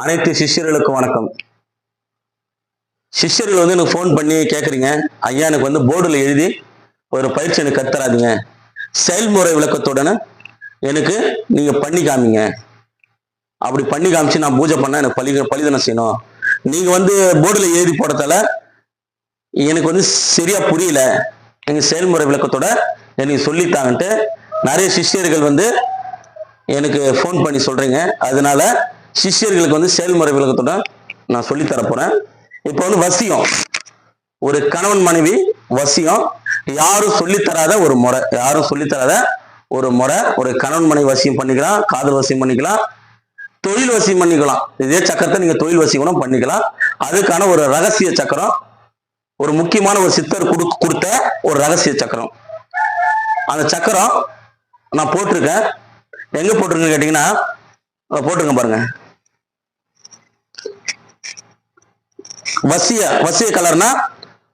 அனைத்து சிஷ்யர்களுக்கும் வணக்கம். சிஷ்யர்கள் வந்து எனக்கு ஃபோன் பண்ணி கேட்குறீங்க ஐயா எனக்கு வந்து போர்டில் எழுதி ஒரு பயிற்சி எனக்கு கத்துறாதீங்க செயல்முறை விளக்கத்துடன் எனக்கு நீங்கள் பண்ணி காமிங்க. அப்படி பண்ணி காமிச்சு நான் பூஜை பண்ண எனக்கு பழி பழிதனம் செய்யணும். நீங்கள் வந்து போர்டில் எழுதி போடுறதால எனக்கு வந்து சரியா புரியல. எங்கள் செயல்முறை விளக்கத்தோட எனக்கு சொல்லித்தாங்கன்ட்டு நிறைய சிஷ்யர்கள் வந்து எனக்கு ஃபோன் பண்ணி சொல்கிறீங்க அதனால சிஷ்யர்களுக்கு வந்து செயல்முறை விளக்கத்தோட நான் சொல்லி போறேன். இப்போ வந்து வசியம். ஒரு கணவன் மனைவி வசியம். யாரும் சொல்லித் தராத ஒரு முறை. யாரும் சொல்லித் தராத ஒரு முறை. ஒரு கணவன் மனைவி வசியம் பண்ணிக்கலாம். காதல் வசியம் பண்ணிக்கலாம். தொழில் வசியம் பண்ணிக்கலாம். இதே சக்கரத்தை நீங்க தொழில் வசியம் கூட பண்ணிக்கலாம். அதுக்கான ஒரு ரகசிய சக்கரம். ஒரு முக்கியமான ஒரு சித்தர் கொடு கொடுத்த ஒரு ரகசிய சக்கரம். அந்த சக்கரம் நான் போட்டிருக்கேன். எங்க போட்டிருக்கேன்னு கேட்டீங்கன்னா போட்டிருக்கேன் பாருங்க. வசிய வசிய கலர்னா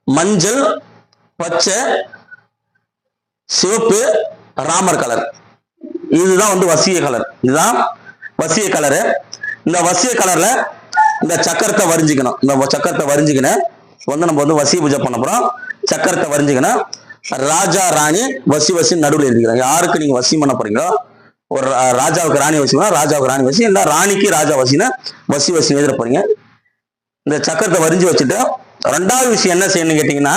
மஞ்சள் பச்சை சிவப்பு ராமர் கலர். இதுதான் வந்து வசிய கலர். இதுதான் வசிய கலரு. இந்த வசிய கலர்ல இந்த சக்கரத்தை வரிஞ்சிக்கணும். இந்த சக்கரத்தை வரிஞ்சிக்கணும் வந்து நம்ம வந்து வசிய பூஜை பண்ண போறோம். சக்கரத்தை வரிஞ்சிக்கணும் ராஜா ராணி வசி வசி நடுவில் இருக்கிறாங்க. யாருக்கு நீங்க வசியம் பண்ண போறீங்களோ ஒரு ரா- ராஜாவுக்கு ராணி வசினா ராஜாவுக்கு ராணி வசி இல்லை ராணிக்கு ராஜா வசினா வசி வசி எழுத போறீங்க. இந்த சக்கரத்தை வரிஞ்சு வச்சுட்டு ரெண்டாவது விஷயம் என்ன செய்யணும்னு கேட்டீங்கன்னா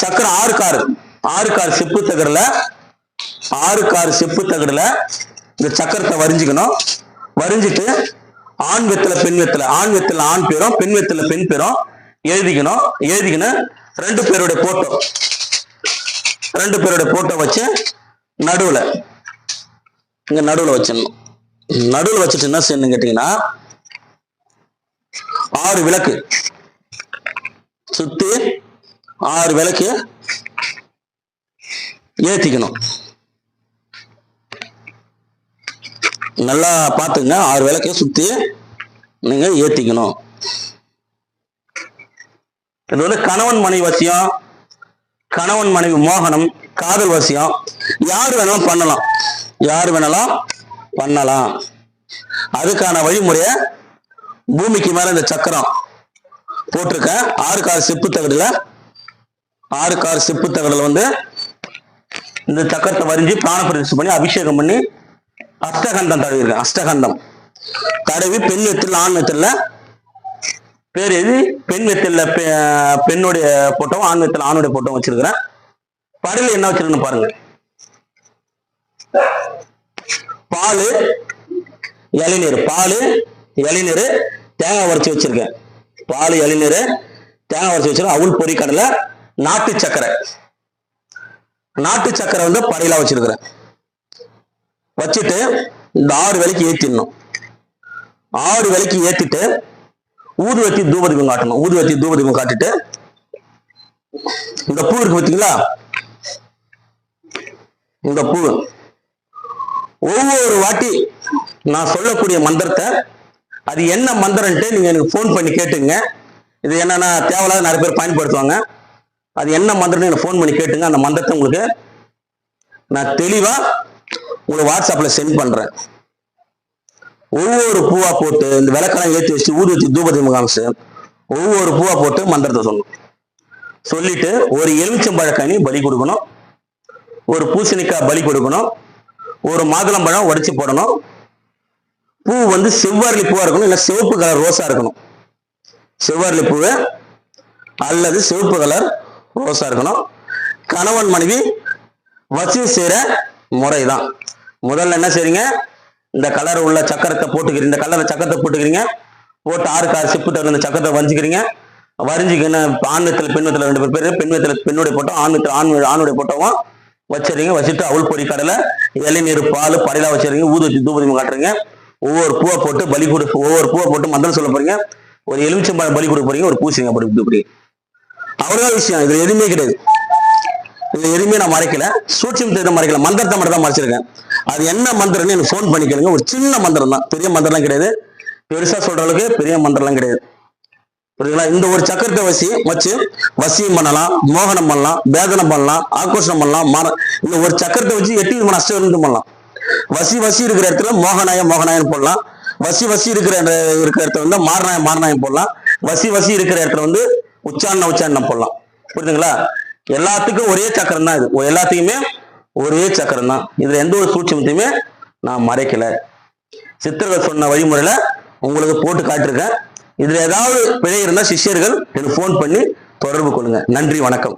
சக்கரம் ஆறு கார் ஆறு கார் செப்பு தகடுல ஆறு கார் செப்பு தகடுல இந்த சக்கரத்தை வரிஞ்சுக்கணும். வரிஞ்சிட்டு ஆண் வெத்தில பெண் வெத்தில ஆண் வெத்தில ஆண் பேரும் பெண் வெத்தில பெண் பேரும் எழுதிக்கணும். எழுதிக்கணும் ரெண்டு பேருடைய போட்டோ ரெண்டு பேருடைய போட்டோ வச்சு நடுவுல இங்க நடுவுல வச்சிடணும். நடுவுல வச்சுட்டு என்ன செய்யணும் கேட்டீங்கன்னா ஆறு விளக்கு. சுத்தி ஆறு விளக்கு ஏத்திக்கணும். நல்லா பார்த்துங்க ஆறு விளக்கை சுத்தி நீங்க ஏத்திக்கணும். இது வந்து கணவன் மனைவி வசியம் கணவன் மனைவி மோகனம் காதல் வசியம். யார் வேணாலும் பண்ணலாம். யார் வேணாலும் பண்ணலாம். அதுக்கான வழிமுறையை பூமிக்கு மேல இந்த சக்கரம் போட்டிருக்கேன் ஆறு கார் செப்பு தகடுல ஆறு கார் செப்பு தகடுல வந்து இந்த சக்கரத்தை வரிஞ்சு பிராண பிரதிஷ்டம் பண்ணி அபிஷேகம் பண்ணி அஷ்டகந்தம் தடவிருக்கேன் அஷ்டகந்தம். தடவி பெண் வெத்தில் ஆண் வெத்தில் பேர் எது பெண் வெத்தில் பெண்ணுடைய போட்டோம் ஆண் வெத்தில் ஆணுடைய போட்டோம் வச்சிருக்கிறேன். படையில என்ன வச்சிருக்கேன்னு பாருங்க. பால் இளநீர் பால் இளநீர் தேங்காய் உரைச்சி வச்சிருக்கேன். பால் இளநீர் தேங்காய் உரைச்சி வச்சிருக்கேன். அவுள் பொறிக்கடலை நாட்டு சக்கரை. நாட்டு சக்கரை வந்து படையில வச்சிருக்கிறேன். வச்சுட்டு இந்த ஆறு விலைக்கு ஏத்திடணும். ஆறு விலைக்கு ஏத்திட்டு ஊதுவத்தி தூபதீபம் காட்டணும். ஊதுவத்தி தூபதீபம் காட்டிட்டு இந்த பூ இருக்கு பார்த்தீங்களா இந்த பூ. ஒவ்வொரு வாட்டி நான் சொல்லக்கூடிய மந்திரத்தை அது என்ன மந்திரன்ட்டு நீங்கள் எனக்கு ஃபோன் பண்ணி கேட்டுங்க. இது என்னன்னா தேவையில்லாத நிறைய பேர் பயன்படுத்துவாங்க. அது என்ன மந்திரம்னு எனக்கு ஃபோன் பண்ணி கேட்டுங்க. அந்த மந்திரத்தை உங்களுக்கு நான் தெளிவாக உங்களுக்கு வாட்ஸ்அப்பில் சென்ட் பண்ணுறேன் ஒவ்வொரு பூவா போட்டு இந்த விளக்கெல்லாம் ஏற்றி வச்சு ஊதுவத்தி தூபதி காமிச்சு ஒவ்வொரு பூவா போட்டு மந்திரத்தை சொல்லணும். சொல்லிட்டு ஒரு எலுமிச்சம்பழக்கனி பலி கொடுக்கணும். ஒரு பூசணிக்காய் பலி கொடுக்கணும். ஒரு மாதுளம்பழம் உடச்சி போடணும். பூ வந்து செவ்வரளி பூவா இருக்கணும் இல்லை சிவப்பு கலர் ரோஸா இருக்கணும். செவ்வரளி பூவை அல்லது சிவப்பு கலர் ரோஸா இருக்கணும். கணவன் மனைவி வச்சு முறை தான் முதல்ல என்ன செய்றீங்க? இந்த கலர் உள்ள சக்கரத்தை போட்டுக்கிறீங்க இந்த கலர் சக்கரத்தை போட்டுக்கிறீங்க. போட்டு ஆறு கார் சிப்பு தகுந்த சக்கரத்தை வஞ்சிக்கிறீங்க வரிஞ்சிக்கின்னு ஆண்வத்தில் பெண்வத்தில் ரெண்டு பேர் பேர் பெண்வத்தில் பெண்ணுடைய போட்டோம் ஆண்வத்தில் ஆண் ஆணுடைய போட்டோவும் வச்சிருங்க வச்சுட்டு அவள் பொறி கடலை இளநீர் பால் படையில வச்சிருங்க ஊதுவத்தி தூபதிமம் காட்டுறீங்க. ஒவ்வொரு பூவை போட்டு பலி கொடு ஒவ்வொரு பூவை போட்டு மந்திரம் சொல்ல போறீங்க. ஒரு எலுமிச்சம்பழம் பலி கொடுக்க போறீங்க ஒரு பூசிங்க அப்படி இப்படி போறீங்க அவ்வளவுதான் விஷயம். இதுல எதுவுமே கிடையாது. இதுல எதுவுமே நான் மறைக்கல. சூட்சம் மறைக்கல. மந்திரத்தை மட்டும் தான் மறைச்சிருக்கேன். அது என்ன மந்திரம்னு எனக்கு ஃபோன் பண்ணி ஒரு சின்ன மந்திரம் தான். பெரிய மந்திரம்லாம் கிடையாது. பெருசா சொல்ற அளவுக்கு பெரிய மந்திரம்லாம் கிடையாது. புரியுதுங்களா? இந்த ஒரு சக்கரத்தை வசி வச்சு வசியம் பண்ணலாம் மோகனம் பண்ணலாம் வேதனம் பண்ணலாம் ஆக்ரோஷம் பண்ணலாம் மர இந்த ஒரு சக்கரத்தை வச்சு எட்டு விதமான அஷ்டம் பண்ணலாம். வசி வசி இருக்கிற இடத்துல மோகநாயம் மோகநாயம் போடலாம். வசி வசி இருக்கிற இருக்கிற இடத்துல வந்து மாரநாயம் மாரநாயம் போடலாம். வசி வசி இருக்கிற இடத்துல வந்து உச்சாரண உச்சாரணம் போடலாம். புரியுதுங்களா? எல்லாத்துக்கும் ஒரே சக்கரம் தான் இது. எல்லாத்துக்குமே ஒரே சக்கரம் தான். இதுல எந்த ஒரு சூட்சமத்தையுமே நான் மறைக்கல. சித்தர்கள் சொன்ன வழிமுறையில உங்களுக்கு போட்டு காட்டிருக்கேன் இதுல ஏதாவது பிழை இருந்தால் சிஷ்யர்கள் எனக்கு ஃபோன் பண்ணி தொடர்பு கொள்ளுங்க. நன்றி வணக்கம்.